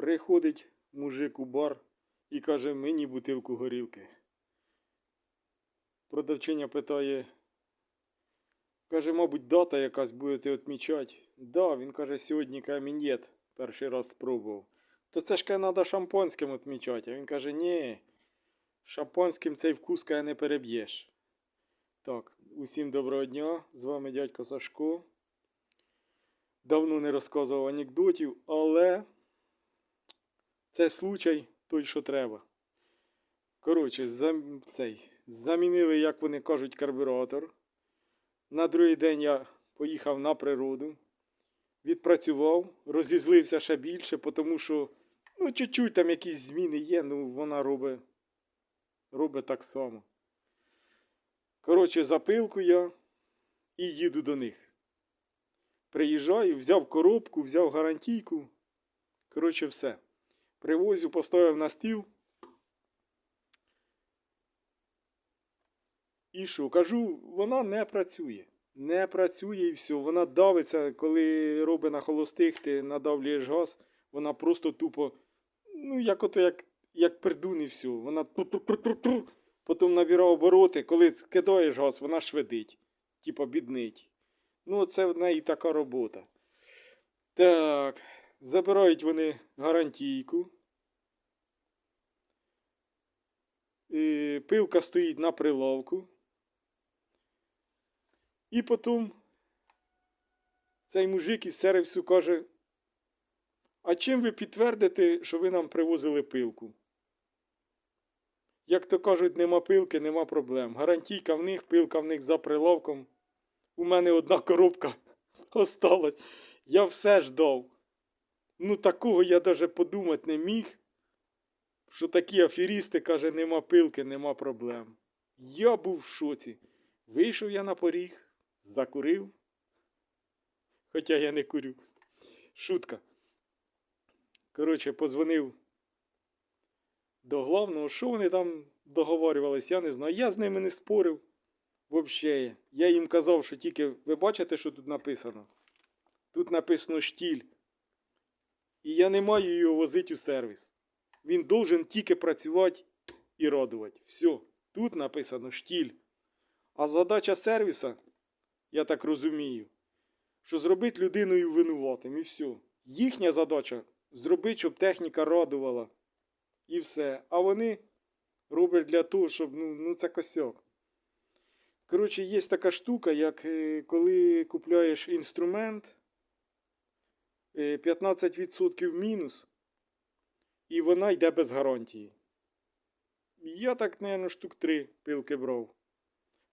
Приходить мужик у бар і каже, мені бутилку горілки. Продавчиня питає, каже, мабуть, дата якась будете відмічати. Да, він каже, сьогодні камінєт перший раз спробував. То це ж каже, треба шампанським відмічати. А він каже, ні, шампанським цей вкус каже, не переб'єш. Так, усім доброго дня. З вами дядько Сашко. Давно не розказував анекдотів, але це случай той, що треба. Коротше, зам... цей, замінили, як вони кажуть, карбюратор. На другий день я поїхав на природу, відпрацював, розізлився ще більше, тому що ну, чуть-чуть там якісь зміни є, ну вона робить, робить так само. Коротше, запилку я і їду до них. Приїжджаю, взяв коробку, взяв гарантійку. Коротше, все. Привозю, поставив на стіл. І що? Кажу, вона не працює. Не працює і все. Вона давиться, коли робить на холостих, ти надавлюєш газ, вона просто тупо, ну, як ото як, як придун і все. Вона ту-ту-ту-ту-ту, потім набирає обороти, коли кидаєш газ, вона швидить. Типа біднить. Ну, це в неї така робота. Так, забирають вони гарантійку. Пилка стоїть на прилавку. І потім цей мужик із сервісу каже: А чим ви підтвердите, що ви нам привозили пилку? Як то кажуть, нема пилки, нема проблем. Гарантійка в них, пилка в них за прилавком. У мене одна коробка осталась. Я все ждав. Ну, такого я навіть подумати не міг, що такі аферісти, каже, нема пилки, нема проблем. Я був в шоці. Вийшов я на поріг, закурив. Хоча я не курю. Шутка. Коротше, позвонив до главного, що вони там договорювались, я не знаю. Я з ними не спорив. Вообще, я їм казав, що тільки ви бачите, що тут написано? Тут написано штіль. І я не маю його возити у сервіс. Він должен тільки працювати і радувати. Все. Тут написано штіль. А задача сервіса, я так розумію, що зробити людиною винуватим і все. Їхня задача зробити, щоб техніка радувала. І все. А вони роблять для того, щоб ну, ну це косяк. Коротше, є така штука, як е, коли купляєш інструмент, 15% мінус, і вона йде без гарантії. Я так, мабуть, штук 3 пилки брав.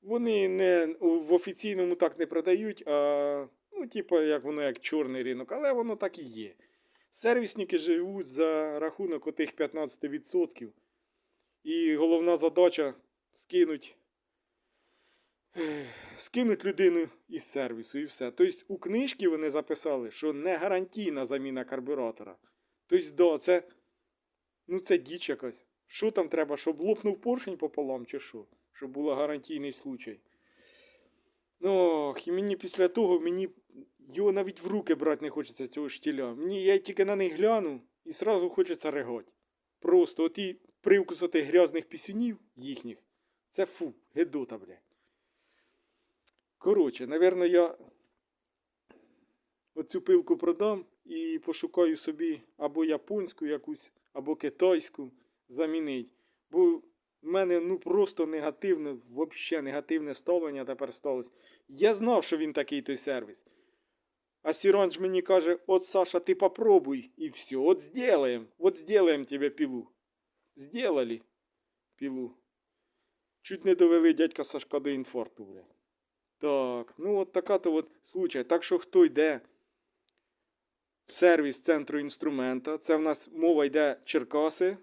Вони не в офіційному так не продають, а ну, типу, як воно як чорний ринок, але воно так і є. Сервісники живуть за рахунок отих 15%. І головна задача скинуть скинуть людину із сервісу і все. Тобто у книжці вони записали, що не гарантійна заміна карбюратора. Тобто, да, це, ну, це діч якась. Що там треба, щоб лопнув поршень пополам, чи що? Щоб був гарантійний случай. Ну, ох, і мені після того мені його навіть в руки брати не хочеться цього штіля. Мені я тільки на них гляну і сразу хочеться регати. Просто оті привкус отих грязних пісюнів їхніх. Це фу, гедота, блядь. Коротше, напевно, я оцю пилку продам і пошукаю собі або японську якусь, або китайську замінить. Бо в мене ну просто негативне, взагалі негативне ставлення тепер сталося. Я знав, що він такий той сервіс. А Сіранж мені каже, от Саша, ти попробуй і все, от сделаем, от сделаем тебе пилу. Сделали пилу. Чуть не довели дядька Сашка до інфаркту, бля. Так, ну от така то от случай. Так що хто йде в сервіс центру інструмента, це в нас мова йде Черкаси,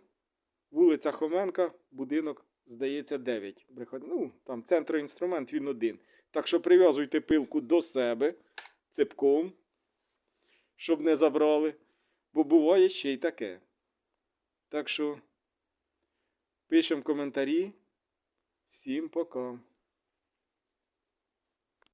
вулиця Хоменка, будинок, здається, 9. Ну, там центр інструмент, він один. Так що прив'язуйте пилку до себе цепком, щоб не забрали. Бо буває ще й таке. Так що пишемо коментарі. Всім пока.